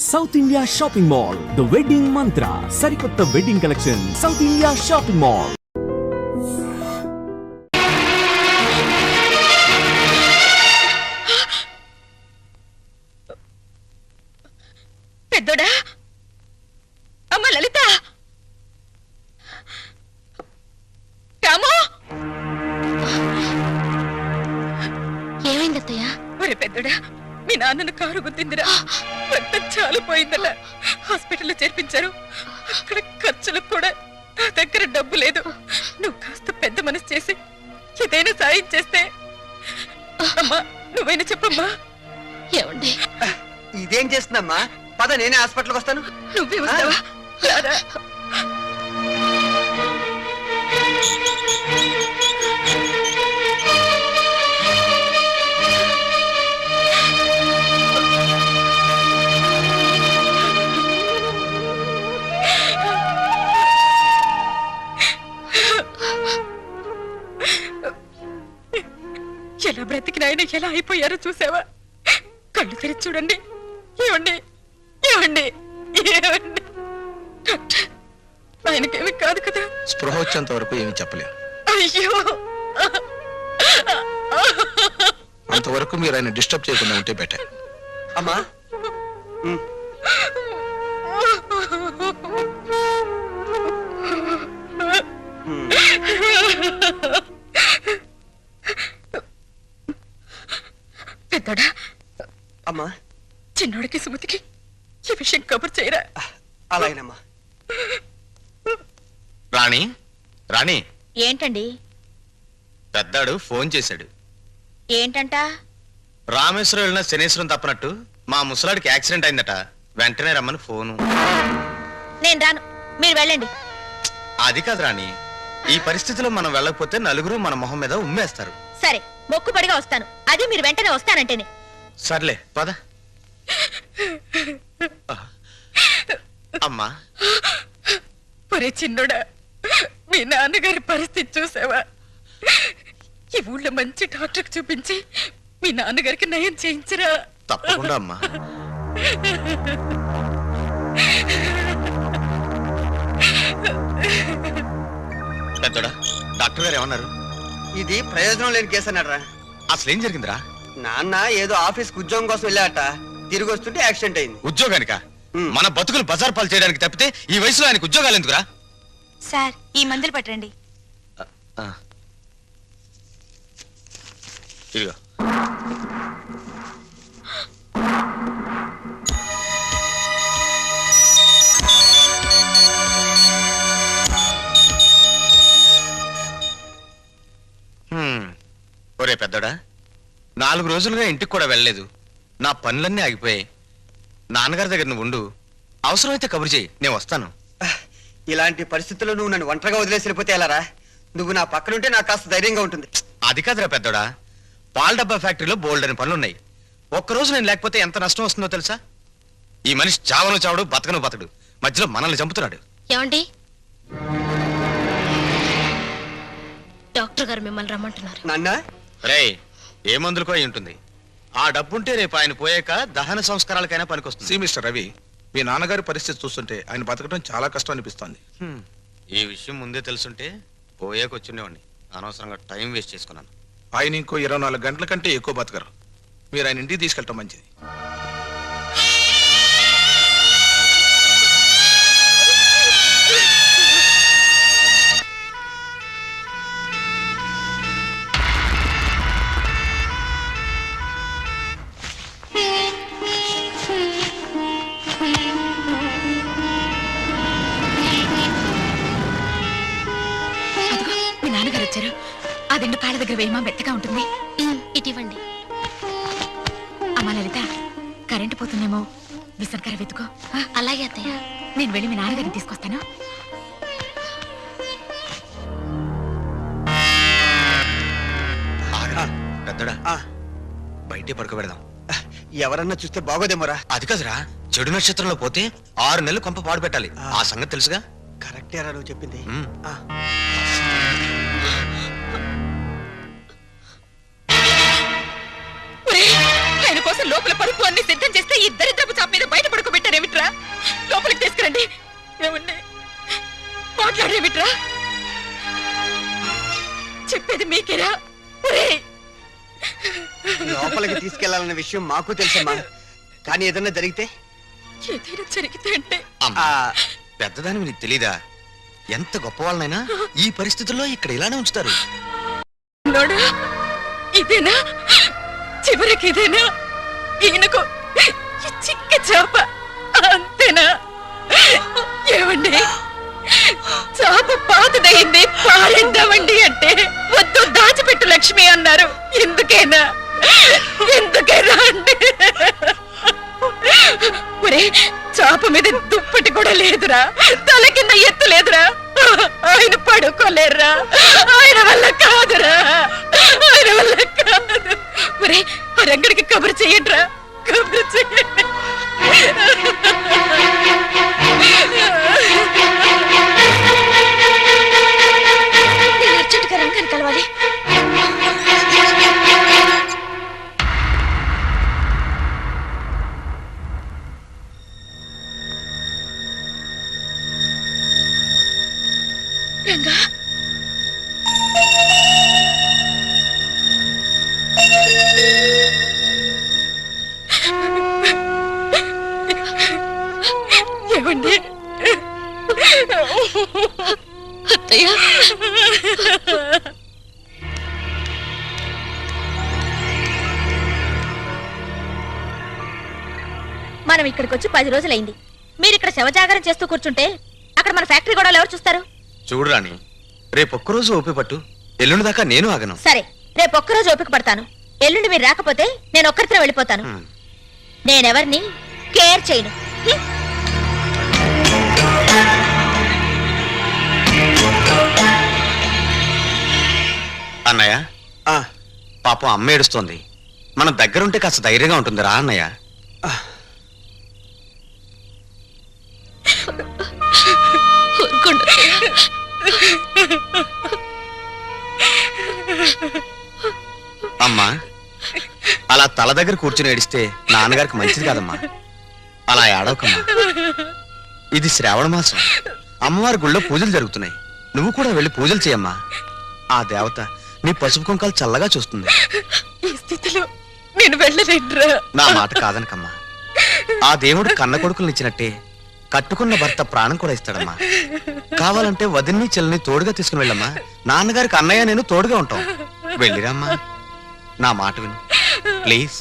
South India shopping mall the wedding Mantra ಸರಿಕೊತ್ತ wedding collection South India shopping mall ఏమండి? ఇదేం చేస్తుందమ్మా? పద నేనే హాస్పిటల్కి వస్తాను. నువ్వే వస్తావా? రారా. ఎలా బ్రతికిన ఆయన ఎలా అయిపోయారో చూసావా? కళ్ళు తెరిచి చూడండి. ఏమండి? డాక్టర్ ఆయనకేమి కాదు కదా. స్పృహ వచ్చేంత వరకు ఏమీ చెప్పలేం. అయ్యో! అంతవరకు మీరు ఆయన డిస్టర్బ్ చేయకుండా ఉంటే బెటర్. అమ్మా? చిన్నోడికి సుమతికి ఈ విషయం కబుర్ చేయరా? అలాగేనమ్మా. రాణి రాణి. ఏంటండి? పెద్దాడు ఫోన్ చేశాడు. ఏంటంట? రామేశ్వరం వెళ్ళిన శనేశ్వరం తప్పనట్టు మా ముసలాడికి యాక్సిడెంట్ అయిందట. వెంటనే రమ్మని ఫోను. నేను రాను. మీరు వెళ్ళండి. అది కాదు రాణి. ఈ పరిస్థితిలో మనం వెళ్ళకపోతే నలుగురు మన మొహం మీద ఉమ్మేస్తారు. సరే మొక్కుపడిగా వస్తాను. అది మీరు వెంటనే వస్తానంటేనే. సర్లే పద. అమ్మా. ఒరే చిన్నోడా మీ నాన్నగారి పరిస్థితి చూసావా? ఈ ఊళ్ళో మంచి డాక్టర్కి చూపించి మీ నాన్నగారికి నయం చేయించరా? తప్పకుండా అమ్మా. పెద్దోడా డాక్టర్ గారు ఏమన్నారు? ఇది ప్రయోజనం లేని కేసు అన్నాడరా. అసలు ఏం జరిగిందిరా? నాన్న ఏదో ఆఫీస్కి ఉద్యోగం కోసం వెళ్ళాట తిరిగి వస్తుంటే యాక్సిడెంట్ అయింది ఉద్యోగానిక ఉమ్. మన బతుకులు బజార్ పాలు చేయడానికి తప్పితే ఈ వయసులో ఆయనకు ఉద్యోగాలు ఎందుకురా సార్ ఈ మందులు పట్టండి ఆ. ఇదిగో హ్మ్. ఒరే పెద్దోడా నాలుగు రోజులుగా ఇంటికి కూడా వెళ్ళలేదు నా పనులన్నీ ఆగిపోయాయి. నాన్నగారి దగ్గర నువ్వు ఉండు. అవసరమైతే కబురు చేయి. నేను వస్తాను. ఇలాంటి పరిస్థితుల్లో నువ్వు నన్ను ఒంటరిగా వదిలేసి వెళ్ళిపోతే ఎలారా నువ్వు నా పక్కనుంటే నాకు కాస్త ధైర్యంగా ఉంటుంది. అది కాదురా పెద్దోడా. పాల డబ్బా ఫ్యాక్టరీలో బోల్డ్ అని పనులున్నాయి ఒక్కరోజు నేను లేకపోతే ఎంత నష్టం వస్తుందో తెలుసా? ఈ మనిషి చావను చావడు బతకను బతడు మధ్యలో మనల్ని చంపుతున్నాడు. ఏమండి? డాక్టర్ గారు మిమ్మల్ని రమ్మంటున్నారు. నాన్న? రే ఏ మందులకో అయి ఉంటుంది. ఆ డబ్బుంటే రేపు ఆయన పోయాక దహన సంస్కారాలకైనా సి పనికొస్తుంది మిస్టర్ రవి మీ నాన్నగారి పరిస్థితి చూస్తుంటే ఆయన బతకడం చాలా కష్టం అనిపిస్తోంది హ్మ్. ఈ విషయం ముందే తెలుసుంటే పోయాక వచ్చిండేవాడిని. అనవసరంగా టైం వేస్ట్ చేసుకున్నాను. ఆయన ఇంకో ఇరవై నాలుగు గంటల కంటే ఎక్కువ బతకరు. మీరు ఆయన ఇంటికి తీసుకెళ్ళటం మంచిది. దగ్గర వేయమా? మెత్తగా ఉంటుంది. ఇటివ్వండి. అమ్మా లలిత కరెంటు పోతుందేమో? విసర్కర వెతుకో. అలాగే అత్తయ్య. నేను వెళ్ళి మీ నాన్నగారిని తీసుకొస్తాను. పెద్దోడా. ఆ, బయటే పడుకోబెడదాం ఎవరన్నా చూస్తే బాగోదేమోరా అది కదరా. చెడు నక్షత్రంలో పోతే ఆరు నెలలు కొంప పాడు పెట్టాలి. ఆ. ఆ సంగతి తెలుసుగా? కరెక్టేరా నువ్వు చెప్పింది. లోపల పరుపు అన్ని సిద్ధం చేస్తే ఈ దరిద్రపు చాప మీద బయట పడుకోబెట్టారేమిట్రా లోపలికి తీసుకురండి. మాట్లాడరేమిట్రా చెప్పేది మీకేరా? లోపలికి తీసుకెళ్ళాలన్న విషయం మాకు తెలుసమ్మా. కానీ ఏదన్నా జరిగితే? ఏదైనా జరిగితే అంటే? పెద్దదాని నీకు తెలీదా? ఎంత గొప్ప వాళ్ళనైనా ఈ పరిస్థితుల్లో ఇక్కడ ఇలానే ఉంచుతారు. ఇదేనా? చివరికి ఇదేనా? ఈయనకు చిక్క చేప. అంతేనా? ఏమండి? చాప పాతదయింది పారిందామండి అంటే. వద్దు దాచిపెట్టు లక్ష్మి అన్నారు. ఎందుకేనా? ఎందుకేనా అండి? ఒరే చాప మీద దుప్పటి కూడా లేదురా. తల కింద ఎత్తు లేదురా. ఆయన పడుకోలేరురా. ఆయన వల్ల కాదురా. ఆయన వల్ల కాదు. ఒరే రంగడికి కబురు చెయ్యండిరా కబురు చెయ్యండి నేను అర్జెంటుగా రంగాన్ని కలవాలి రంగా మనం ఇక్కడికి వచ్చి పది రోజులైంది. మీరు ఇక్కడ శవజాగరం చేస్తూ కూర్చుంటే అక్కడ మన ఫ్యాక్టరీ కూడా ఎవరు చూస్తారు? చూడు రాణి రేపు ఒక్కరోజు ఓపి పట్టు. ఎల్లుండి దాకా నేను ఆగను. సరే రేపు ఒక్కరోజు ఓపిక పడతాను. ఎల్లుండి మీరు రాకపోతే నేను ఒక్కరితో వెళ్ళిపోతాను. నేనెవరిని కేర్ చేయను. అన్నయ్య? ఆ, పాపం అమ్మ ఏడుస్తోంది. మనం దగ్గరుంటే కాస్త ధైర్యంగా ఉంటుంది రా అన్నయ్య ఊరుకోండి. అమ్మా అలా తల దగ్గర కూర్చుని ఏడిస్తే నాన్నగారికి మంచిది కాదమ్మా. అలా ఏడవకమ్మా. ఇది శ్రావణ మాసం. అమ్మవారి గుళ్ళో పూజలు జరుగుతున్నాయి. నువ్వు కూడా వెళ్ళి పూజలు చేయమ్మా. ఆ దేవత నీ పసుపు కుంకాలు చల్లగా చూస్తుంది. ఈ స్థితిలో నేను వెళ్ళలేనురా. నా మాట కాదనకమ్మా. ఆ దేవుడు కన్న కొడుకులను ఇచ్చినట్టే కట్టుకున్న భర్త ప్రాణం కూడా ఇస్తాడమ్మా. కావాలంటే వదిన్ని చెల్లిని తోడుగా తీసుకుని వెళ్ళమ్మా. నాన్నగారికి అన్నయ్య నేను తోడుగా ఉంటాం. వెళ్ళిరమ్మా. నా మాట విను. ప్లీజ్.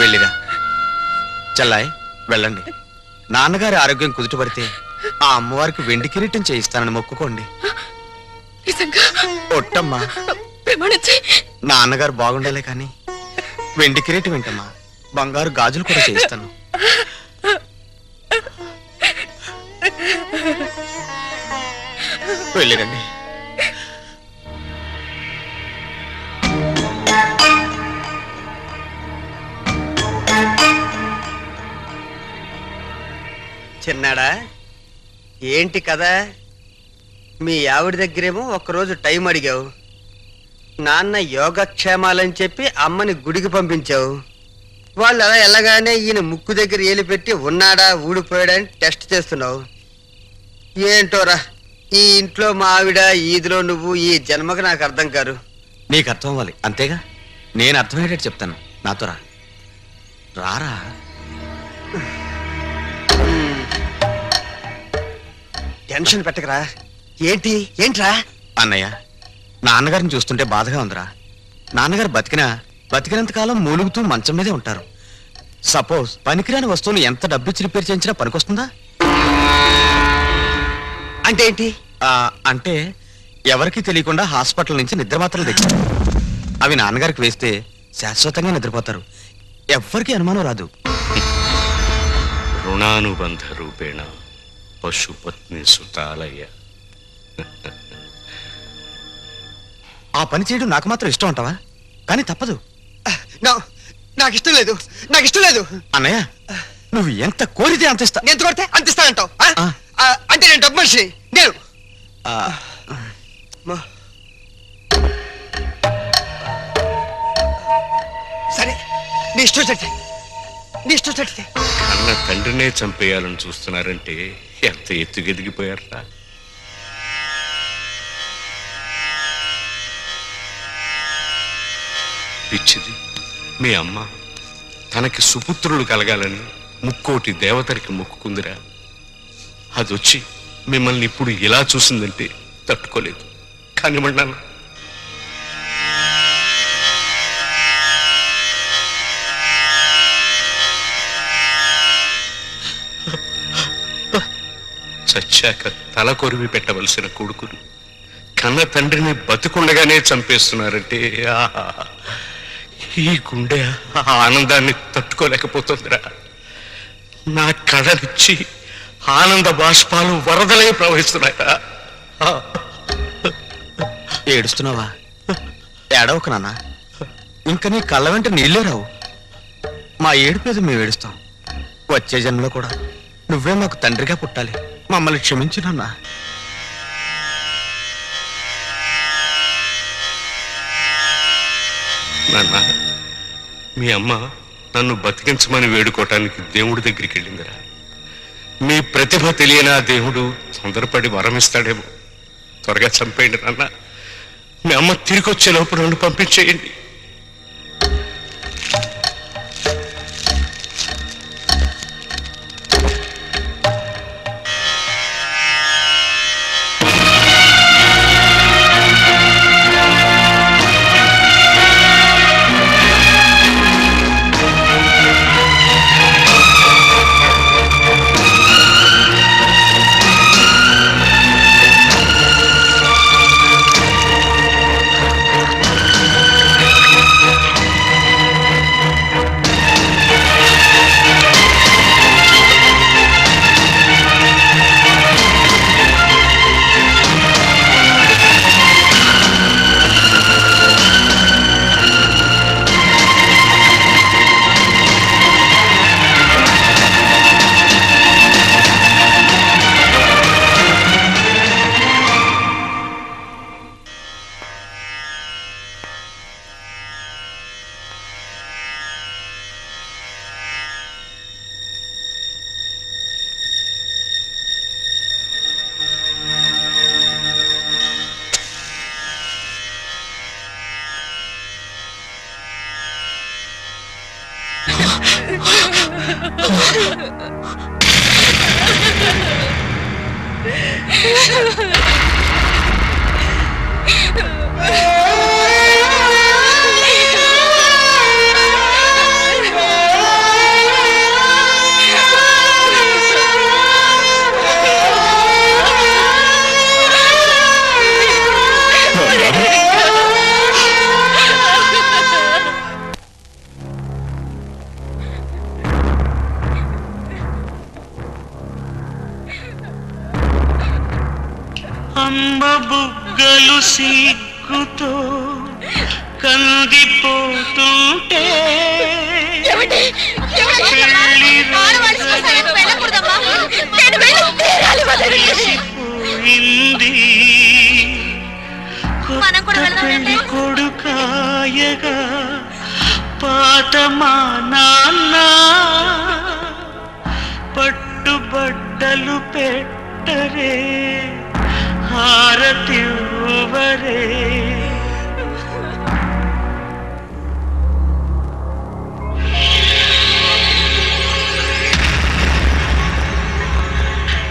వెళ్ళిరా. చెల్లాయ్ వెళ్ళండి. నాన్నగారి ఆరోగ్యం కుదుటపడితే ఆ అమ్మవారికి వెండి కిరీటం చేయిస్తానని మొక్కుకోండి. నిజంగా? ఒట్టమ్మా. ప్రమాణించి. నాన్నగారు బాగుండాలే కానీ వెండి కిరీటం ఏంటమ్మా? బంగారు గాజులు కూడా చేయిస్తాను. వెళ్ళిరండి. చిన్నాడా? ఏంటి కదా మీ ఆవిడ దగ్గరేమో ఒక్కరోజు టైం అడిగావు. నాన్న యోగక్షేమాలని చెప్పి అమ్మని గుడికి పంపించావు. వాళ్ళు అలా వెళ్ళగానే ఈయన ముక్కు దగ్గర ఏలి పెట్టి ఉన్నాడా ఊడిపోయాడా అని టెస్ట్ చేస్తున్నావు. ఏంటోరా ఈ ఇంట్లో మా ఆవిడ ఈదిలో నువ్వు ఈ జన్మకు నాకు అర్థం కారు. నీకు అర్థం అవ్వాలి అంతేగా? నేను అర్థమయ్యేటట్టు చెప్తాను. నాతో రా. రారా? టెన్షన్ పెట్టకరా. ఏంటి? ఏంట్రా? అన్నయ్య నాన్నగారిని చూస్తుంటే బాధగా ఉందిరా. నాన్నగారు బతికినా బతికినంతకాలం మూలుగుతూ మంచం మీదే ఉంటారు. సపోజ్ పనికిరాని వస్తువులు ఎంత డబ్బు ఇచ్చి రిపేర్ చేయించినా పనికొస్తుందా? అంటే ఏంటి? అంటే ఎవరికి తెలియకుండా హాస్పిటల్ నుంచి నిద్ర మాత్రలు తెచ్చారు అవి నాన్నగారికి వేస్తే శాశ్వతంగా నిద్రపోతారు. ఎవ్వరికీ అనుమానం రాదు. రుణానుబంధ రూపేణ పశుపత్ని సుతాలయ్య ఆ పని చేయడం నాకు మాత్రం ఇష్టం అంటావా? కానీ తప్పదు. నా నాకు ఇష్టం లేదు. నాకు ఇష్టం లేదు. అన్నయ్య నువ్వు ఎంత కోరితే అంత ఇస్తా. నేను ఎంత కొడితే అంత? ఆ. ఆ, అంటే నేను డబ్బు మనిషిని నేను. సరే నీ ఇష్టం చడితే నీ ఇష్టం చడితే కన్న తండ్రినే చంపేయాలని చూస్తున్నారంటే ఎంత ఎత్తుగెదిగిపోయారా పిచ్చిది మీ అమ్మ తనకి సుపుత్రులు కలగాలని ముక్కోటి దేవతరికి మొక్కుకుందిరా. అదొచ్చి మిమ్మల్ని ఇప్పుడు ఇలా చూసిందంటే తట్టుకోలేదు. కానివ్వండి చచ్చాక తల కొరివి పెట్టవలసిన కొడుకును కన్న తండ్రిని బతుకుండగానే చంపేస్తున్నారంటే ఆహా! ఈ గుండె ఆనందాన్ని తట్టుకోలేకపోతుందిరా. నా కళ్ళనిచ్చి ఆనంద బాష్పాలు వరదలై ప్రవహిస్తున్నాయా! ఏడుస్తున్నావా? ఏడవకు నాన్న. ఇంకా నీ కళ్ళ వెంట నీళ్ళే రావు. మా ఏడుపు మీద మేము ఏడుస్తాం. వచ్చే జన్మలో కూడా నువ్వే మాకు తండ్రిగా పుట్టాలి. మమ్మల్ని క్షమించు నాన్న. నాన్న మీ అమ్మ నన్ను బతికించమని వేడుకోవటానికి దేవుడి దగ్గరికి వెళ్ళిందిరా. మీ ప్రతిభ తెలియని ఆ దేవుడు తొందరపడి వరమిస్తాడేమో త్వరగా చంపేయండి నాన్న. మీ అమ్మ తిరిగి వచ్చే లోపు నన్ను పంపించేయండి. అమ్మ బుగ్గలు సిగ్గుతో కందిపోతుంటే పోయింది పెళ్ళి. కొడుకాయగా పాత మా నాన్న పట్టుబట్టలు పెట్టరే. హారతివ్వరే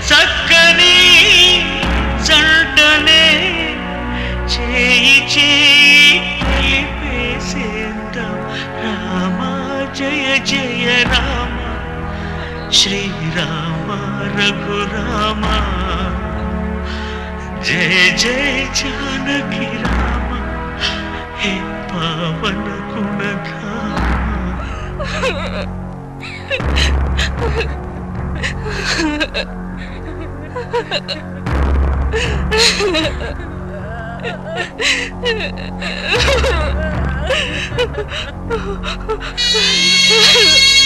చక్కని చంటనే చేయి చేయి కలిపేసేద్దాం రామ జయ జయ రామ శ్రీరామ రఘురామా జయ జయ జానకి రామ హే పావన గుణగా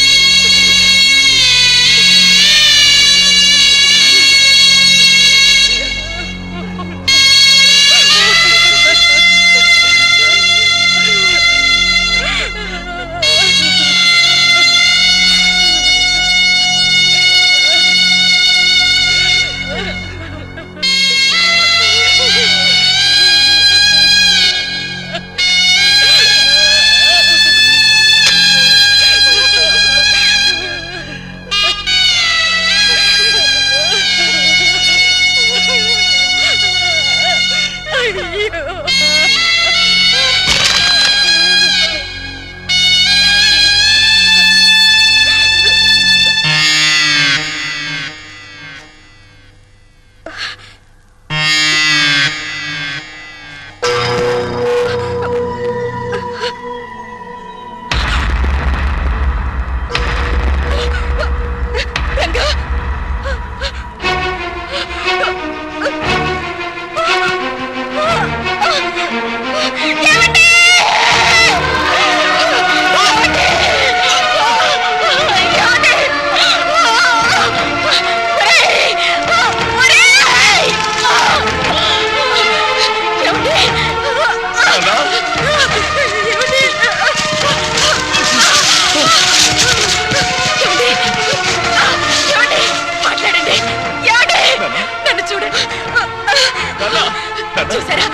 గుణధామ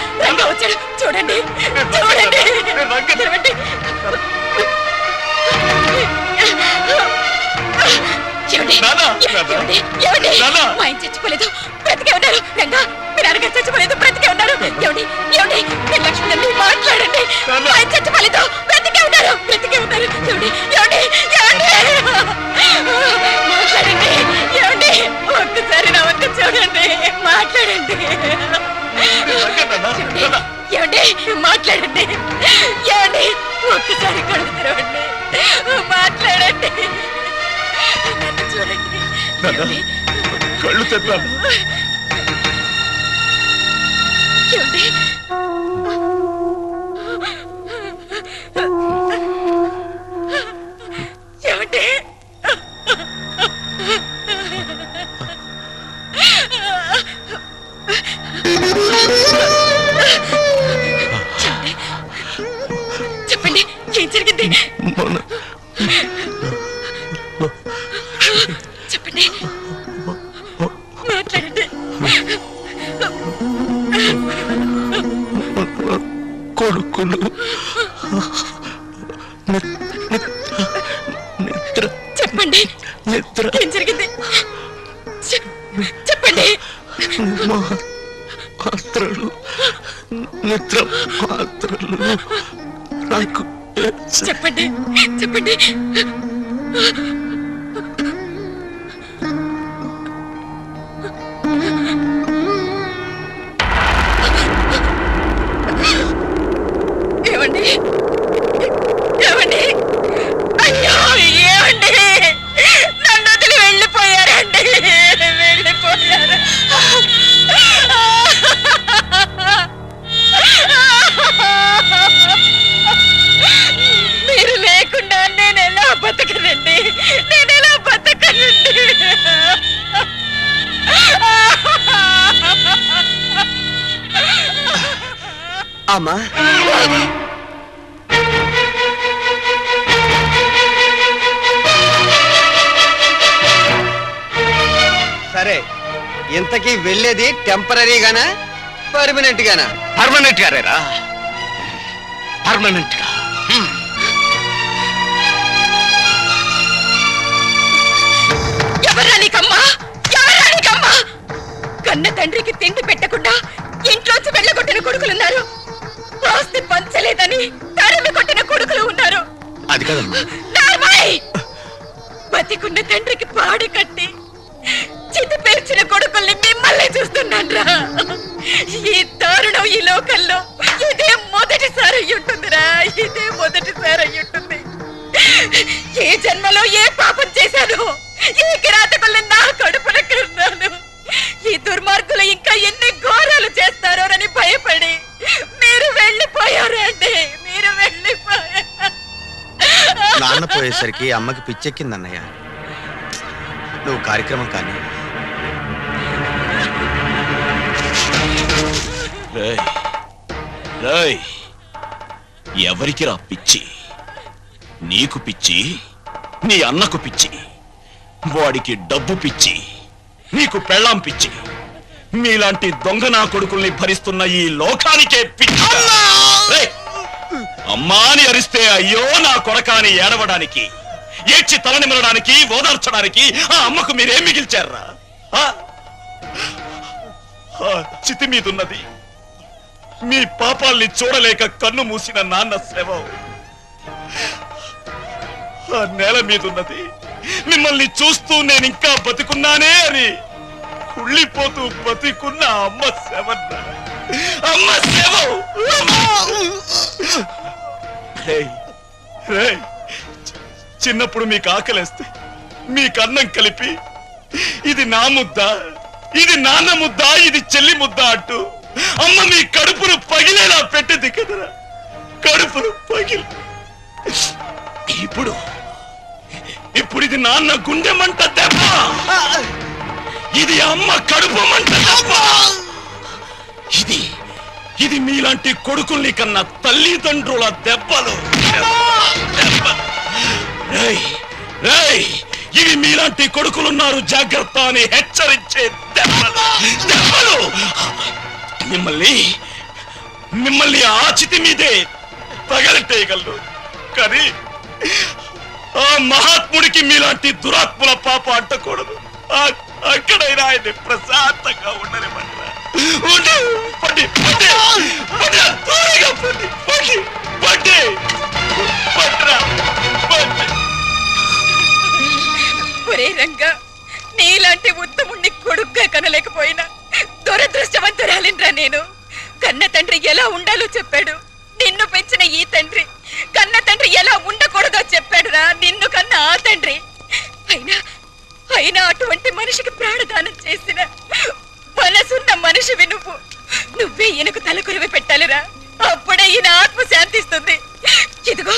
చూడండి. చూడండి. చూడండి? ఏమండి? నాన్న! మా ఆయన చచ్చిపోలేదు. బ్రతికే ఉన్నారు. రంగా మీరు అరగారు చచ్చిపోలేదు. బ్రతికే ఉన్నారు. ఏమండి? ఏమండి? మీరు లక్ష్మి తల్లి మాట్లాడండి! మా ఆయన చచ్చిపోలేదు. బ్రతికే ఉన్నారు. బ్రతికే ఉన్నారు. ఏమండి? ఏమండి? మాట్లాడండి. ఏమండి? ఒక్కసారి నా వంక చూడండి. మాట్లాడండి? ఏమండి మాట్లాడండి. ఏమండి? ఒక్కసారి కళ్ళు తెరవండి. మాట్లాడండి. నన్ను చూడండి. ఏమండి? కళ్ళు తెప్పాను ఏమండి? కొడుకులు. నిద్ర. చెప్పండి. నిద్ర. ఏం జరిగింది? చెప్పండి. పాత్రలు నిద్ర పాత్రలు నాకు చెప్పండి చెప్పండి. అమ్మా. సరే ఇంతకీ వెళ్ళేది టెంపరీగానా పర్మనెంట్ గానా పర్మనెంట్ గారేరా? పర్మనెంట్ అమ్మకి పిచ్చెక్కిందన్నయ్య. నువ్వు కార్యక్రమం కానీ. ఎవరికి రా పిచ్చి? నీకు పిచ్చి నీ అన్నకు పిచ్చి వాడికి డబ్బు పిచ్చి నీకు పెళ్ళాం పిచ్చి మీలాంటి దొంగ నా కొడుకుల్ని భరిస్తున్న ఈ లోకానికే పిచ్చి! అమ్మా! అని అరిస్తే అయ్యో నా కొరకాని ఏడవడానికి ఏడ్చి తలనిమలడానికి ఓదార్చడానికి ఆ అమ్మకు మీరేం మిగిల్చారా? ఆ? ఆ చితి మీదున్నది. మీ పాపాల్ని చూడలేక కన్ను మూసిన నాన్న శవం ఆ నేల మీదున్నది. మిమ్మల్ని చూస్తూ నేను ఇంకా బతికున్నానే అని కుళ్ళిపోతూ బతికున్న అమ్మ శవన్న అమ్మ శవం రే చిన్నప్పుడు మీకు ఆకలేస్తే మీకు అన్నం కలిపి ఇది నా ముద్ద ఇది నాన్న ముద్ద ఇది చెల్లి ముద్ద అంటూ అమ్మ మీ కడుపును పగిలేలా పెట్టింది కదరా. కడుపును పగిలి. ఇప్పుడు ఇప్పుడు ఇది నాన్న గుండె మంట దెబ్బ. ఇది అమ్మ కడుపు మంట దెబ్బ. ఇది ఇది మీలాంటి కొడుకుల్ని కన్నా తల్లిదండ్రుల దెబ్బలు. దెబ్బలు. ఇవి మీలాంటి కొడుకులున్నారు జాగ్రత్త అని హెచ్చరించే దెబ్బలు దెబ్బలు. మిమ్మల్ని మిమ్మల్ని ఆచితి మీదే తగలెట్టేయగలరు కానీ ఆ మహాత్ముడికి మీలాంటి దురాత్ముల పాప అంటకూడదు అక్కడైనా ఆయన ప్రశాంతంగా ఉండనివ్వండి. పడ్డే పండి పండి దూరంగా ఒరే రంగా నీలాంటి ఉత్తముణ్ణి కొడుగ్గా కనలేకపోయినా దురదృష్టవంతురాలిన్రా నేను. కన్న తండ్రి ఎలా ఉండాలో చెప్పాడు. నిన్ను పెంచిన ఈ తండ్రి కన్న తండ్రి ఎలా ఉండకూడదో చెప్పాడురా నిన్ను కన్న ఆ తండ్రి. అయినా అయినా అటువంటి మనిషికి ప్రాణదానం చేసిన మనసున్న మనిషివి నువ్వు. నువ్వే ఈయనకు తలకొలివి పెట్టాలిరా. అప్పుడే ఈయన ఆత్మ శాంతిస్తుంది ఇదిగో